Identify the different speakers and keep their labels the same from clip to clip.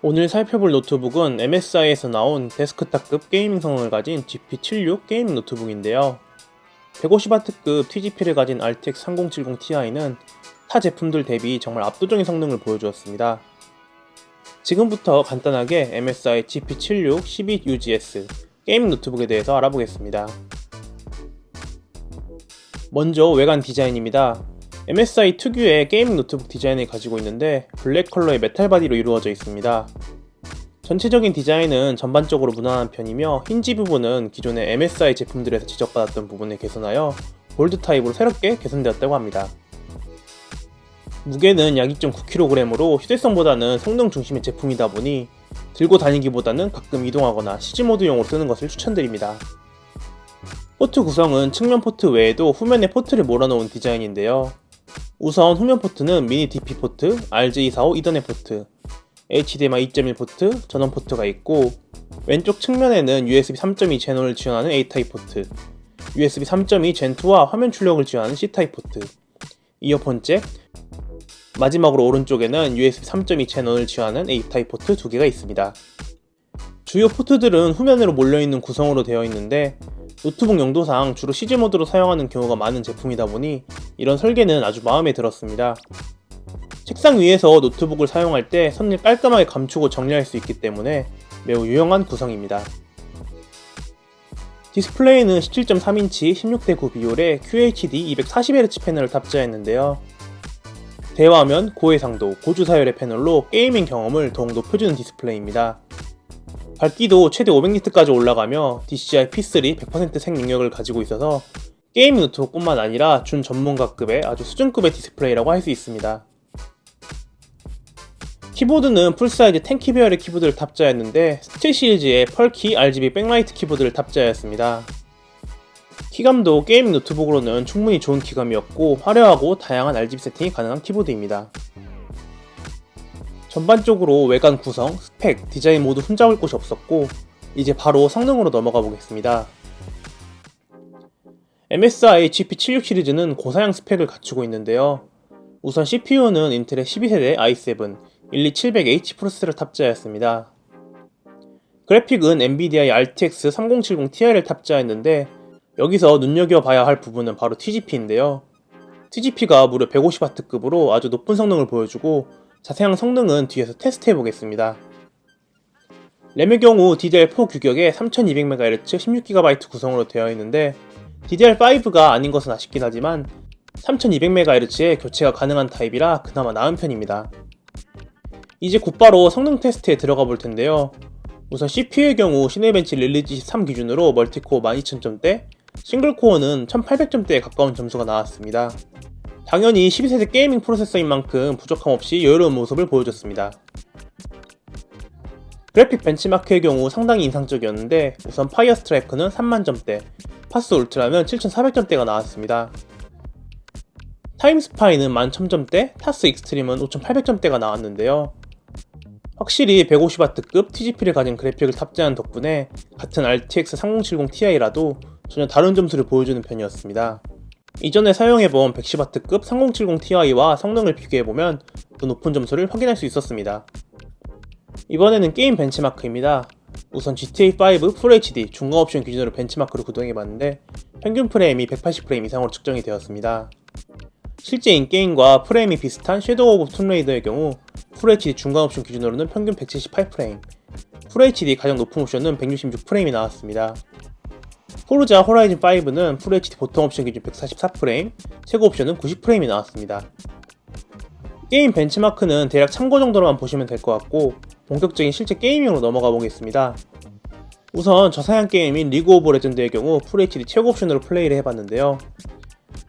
Speaker 1: 오늘 살펴볼 노트북은 MSI에서 나온 데스크탑급 게이밍 성능을 가진 GP76 게이밍 노트북인데요. 150W급 TGP를 가진 RTX 3070 Ti는 타 제품들 대비 정말 압도적인 성능을 보여주었습니다. 지금부터 간단하게 MSI GP76 12UGS 게이밍 노트북에 대해서 알아보겠습니다. 먼저 외관 디자인입니다. MSI 특유의 게이밍 노트북 디자인을 가지고 있는데 블랙 컬러의 메탈 바디로 이루어져 있습니다. 전체적인 디자인은 전반적으로 무난한 편이며 힌지 부분은 기존의 MSI 제품들에서 지적받았던 부분을 개선하여 볼드 타입으로 새롭게 개선되었다고 합니다. 무게는 약 2.9kg으로 휴대성보다는 성능 중심의 제품이다 보니 들고 다니기보다는 가끔 이동하거나 CG모드용으로 쓰는 것을 추천드립니다. 포트 구성은 측면 포트 외에도 후면에 포트를 몰아놓은 디자인인데요. 우선 후면 포트는 미니 DP 포트, RJ45 이더넷 포트, HDMI 2.1 포트, 전원 포트가 있고 왼쪽 측면에는 USB 3.2 제논을 지원하는 A타입 포트, USB 3.2 젠2와 화면 출력을 지원하는 C타입 포트, 이어폰 잭, 마지막으로 오른쪽에는 USB 3.2 제논을 지원하는 A타입 포트 두 개가 있습니다. 주요 포트들은 후면으로 몰려있는 구성으로 되어 있는데 노트북 용도상 주로 CG 모드로 사용하는 경우가 많은 제품이다 보니 이런 설계는 아주 마음에 들었습니다. 책상 위에서 노트북을 사용할 때 선을 깔끔하게 감추고 정리할 수 있기 때문에 매우 유용한 구성입니다. 디스플레이는 17.3인치 16대9 비율의 QHD 240Hz 패널을 탑재했는데요. 대화면, 고해상도, 고주사열의 패널로 게이밍 경험을 더욱 높여주는 디스플레이입니다. 밝기도 최대 500니트까지 올라가며 DCI P3 100% 생능력을 가지고 있어서 게이밍 노트북뿐만 아니라 준 전문가급의 아주 수준급의 디스플레이라고 할 수 있습니다. 키보드는 풀사이즈 10키 배열의 키보드를 탑재했는데 스틸 시리즈의 펄키 RGB 백라이트 키보드를 탑재하였습니다. 키감도 게이밍 노트북으로는 충분히 좋은 키감이었고 화려하고 다양한 RGB 세팅이 가능한 키보드입니다. 전반적으로 외관 구성, 스펙, 디자인 모두 흠잡을 곳이 없었고 이제 바로 성능으로 넘어가 보겠습니다. MSI GP76 시리즈는 고사양 스펙을 갖추고 있는데요. 우선 CPU는 인텔의 12세대 i7 12700H 프로세서를 탑재하였습니다. 그래픽은 NVIDIA RTX 3070 Ti를 탑재했는데 여기서 눈여겨봐야 할 부분은 바로 TGP인데요. TGP가 무려 150W급으로 아주 높은 성능을 보여주고 자세한 성능은 뒤에서 테스트 해 보겠습니다. 램의 경우 DDR4 규격의 3200MHz 16GB 구성으로 되어 있는데 DDR5가 아닌 것은 아쉽긴 하지만 3200MHz의 교체가 가능한 타입이라 그나마 나은 편입니다. 이제 곧바로 성능 테스트에 들어가 볼 텐데요. 우선 CPU의 경우 시네벤치 릴리지 3 기준으로 멀티코어 12000점대, 싱글코어는 1800점대에 가까운 점수가 나왔습니다. 당연히 12세대 게이밍 프로세서인 만큼 부족함 없이 여유로운 모습을 보여줬습니다. 그래픽 벤치마크의 경우 상당히 인상적이었는데 우선 파이어 스트라이크는 3만점대, 파스 울트라는 7400점대가 나왔습니다. 타임스파이는 11,000점대, 타스 익스트림은 5800점대가 나왔는데요. 확실히 150W급 TGP를 가진 그래픽을 탑재한 덕분에 같은 RTX 3070 Ti라도 전혀 다른 점수를 보여주는 편이었습니다. 이전에 사용해본 110W급 3070 Ti와 성능을 비교해보면 더 높은 점수를 확인할 수 있었습니다. 이번에는 게임 벤치마크입니다. 우선 GTA5 FHD 중간 옵션 기준으로 벤치마크를 구동해봤는데 평균 프레임이 180프레임 이상으로 측정이 되었습니다. 실제 인게임과 프레임이 비슷한 섀도우 오브 툼레이더의 경우 FHD 중간 옵션 기준으로는 평균 178프레임, FHD 가장 높은 옵션은 166프레임이 나왔습니다. 포르자 호라이즌 5는 FHD 보통 옵션 기준 144프레임, 최고 옵션은 90프레임이 나왔습니다. 게임 벤치마크는 대략 참고 정도로만 보시면 될 것 같고 본격적인 실제 게이밍으로 넘어가 보겠습니다. 우선 저사양 게임인 리그 오브 레전드의 경우 FHD 최고 옵션으로 플레이를 해봤는데요.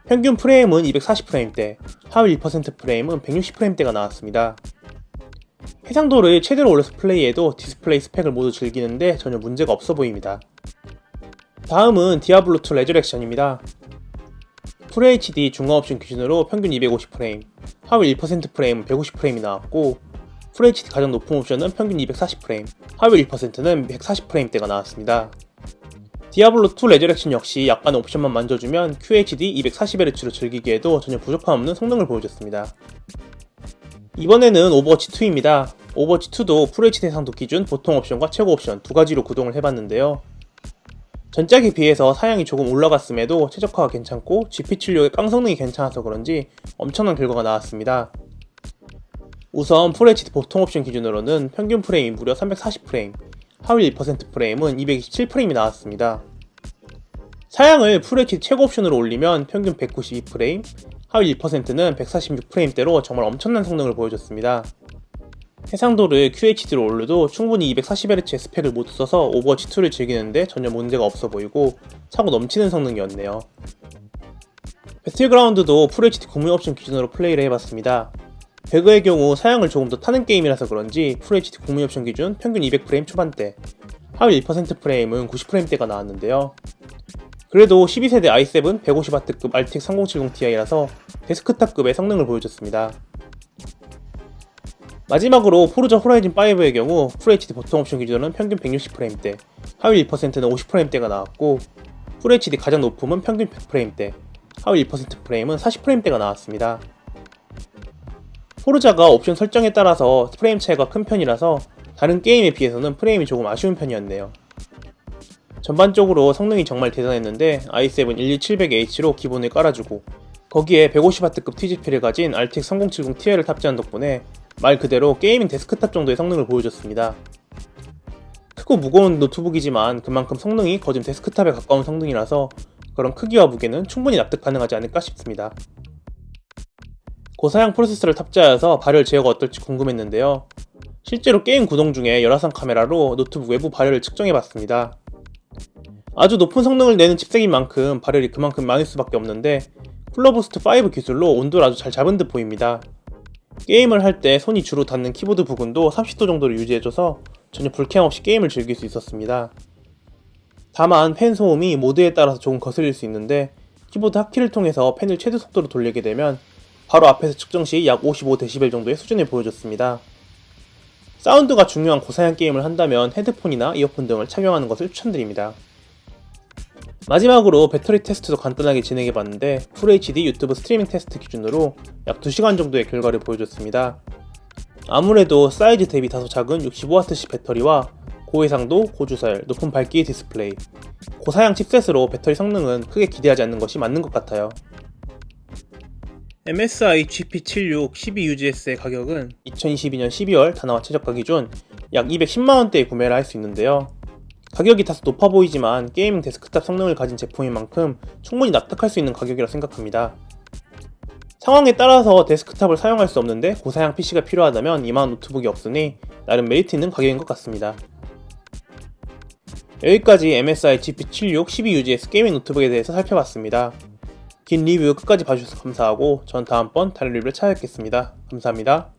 Speaker 1: 평균 프레임은 240프레임대, 하위 1% 프레임은 160프레임대가 나왔습니다. 해상도를 최대로 올려서 플레이해도 디스플레이 스펙을 모두 즐기는데 전혀 문제가 없어 보입니다. 다음은 디아블로2 레저렉션입니다. FHD 중간 옵션 기준으로 평균 250프레임, 하위 1% 프레임은 150프레임이 나왔고 FHD 가장 높은 옵션은 평균 240프레임, 하위 1%는 140프레임대가 나왔습니다. 디아블로2 레저렉션 역시 약간의 옵션만 만져주면 QHD 240Hz로 즐기기에도 전혀 부족함 없는 성능을 보여줬습니다. 이번에는 오버워치 2입니다. 오버워치 2도 FHD 해상도 기준 보통 옵션과 최고 옵션 두 가지로 구동을 해봤는데요. 전작에 비해서 사양이 조금 올라갔음에도 최적화가 괜찮고 GP76의 깡 성능이 괜찮아서 그런지 엄청난 결과가 나왔습니다. 우선 FHD 보통 옵션 기준으로는 평균 프레임이 무려 340프레임, 하위 1% 프레임은 227프레임이 나왔습니다. 사양을 FHD 최고 옵션으로 올리면 평균 192프레임, 하위 1%는 146프레임대로 정말 엄청난 성능을 보여줬습니다. 해상도를 QHD로 올려도 충분히 240Hz의 스펙을 모두 써서 오버워치 2를 즐기는데 전혀 문제가 없어 보이고 차고 넘치는 성능이었네요. 배틀그라운드도 FHD 국민 옵션 기준으로 플레이를 해봤습니다. 배그의 경우 사양을 조금 더 타는 게임이라서 그런지 FHD 국민 옵션 기준 평균 200프레임 초반대, 하위 1% 프레임은 90프레임대가 나왔는데요. 그래도 12세대 i7 150W급 RTX 3070ti라서 데스크탑급의 성능을 보여줬습니다. 마지막으로 포르자 호라이즌 5의 경우 FHD 보통 옵션 기준은 평균 160프레임대, 하위 1%는 50프레임대가 나왔고 FHD 가장 높음은 평균 100프레임대, 하위 1% 프레임은 40프레임대가 나왔습니다. 포르자가 옵션 설정에 따라서 프레임 차이가 큰 편이라서 다른 게임에 비해서는 프레임이 조금 아쉬운 편이었네요. 전반적으로 성능이 정말 대단했는데 i7 12700H로 기본을 깔아주고 거기에 150W급 TGP를 가진 RTX 3070 Ti를 탑재한 덕분에 말 그대로 게이밍 데스크탑 정도의 성능을 보여줬습니다. 크고 무거운 노트북이지만 그만큼 성능이 거진 데스크탑에 가까운 성능이라서 그런 크기와 무게는 충분히 납득 가능하지 않을까 싶습니다. 고사양 프로세서를 탑재하여서 발열 제어가 어떨지 궁금했는데요. 실제로 게임 구동 중에 열화상 카메라로 노트북 외부 발열을 측정해 봤습니다. 아주 높은 성능을 내는 칩셋인 만큼 발열이 그만큼 많을 수밖에 없는데 쿨러부스트 5 기술로 온도를 아주 잘 잡은 듯 보입니다. 게임을 할 때 손이 주로 닿는 키보드 부분도 30도 정도를 유지해줘서 전혀 불쾌함 없이 게임을 즐길 수 있었습니다. 다만 팬 소음이 모드에 따라서 조금 거슬릴 수 있는데 키보드 하키를 통해서 팬을 최대 속도로 돌리게 되면 바로 앞에서 측정 시 약 55dB 정도의 수준을 보여줬습니다. 사운드가 중요한 고사양 게임을 한다면 헤드폰이나 이어폰 등을 착용하는 것을 추천드립니다. 마지막으로 배터리 테스트도 간단하게 진행해봤는데 FHD 유튜브 스트리밍 테스트 기준으로 약 2시간 정도의 결과를 보여줬습니다. 아무래도 사이즈 대비 다소 작은 65W씩 배터리와 고해상도, 고주설, 높은 밝기 디스플레이, 고사양 칩셋으로 배터리 성능은 크게 기대하지 않는 것이 맞는 것 같아요. MSI GP76 12UGS의 가격은 2022년 12월 다나와 최저가 기준 약 210만원대에 구매를 할 수 있는데요. 가격이 다소 높아 보이지만 게이밍 데스크탑 성능을 가진 제품인 만큼 충분히 납득할 수 있는 가격이라 생각합니다. 상황에 따라서 데스크탑을 사용할 수 없는데 고사양 PC가 필요하다면 이만 노트북이 없으니 나름 메리트 있는 가격인 것 같습니다. 여기까지 MSI GP76 12UGS 게이밍 노트북에 대해서 살펴봤습니다. 긴 리뷰 끝까지 봐주셔서 감사하고 전 다음번 다른 리뷰를 찾아뵙겠습니다. 감사합니다.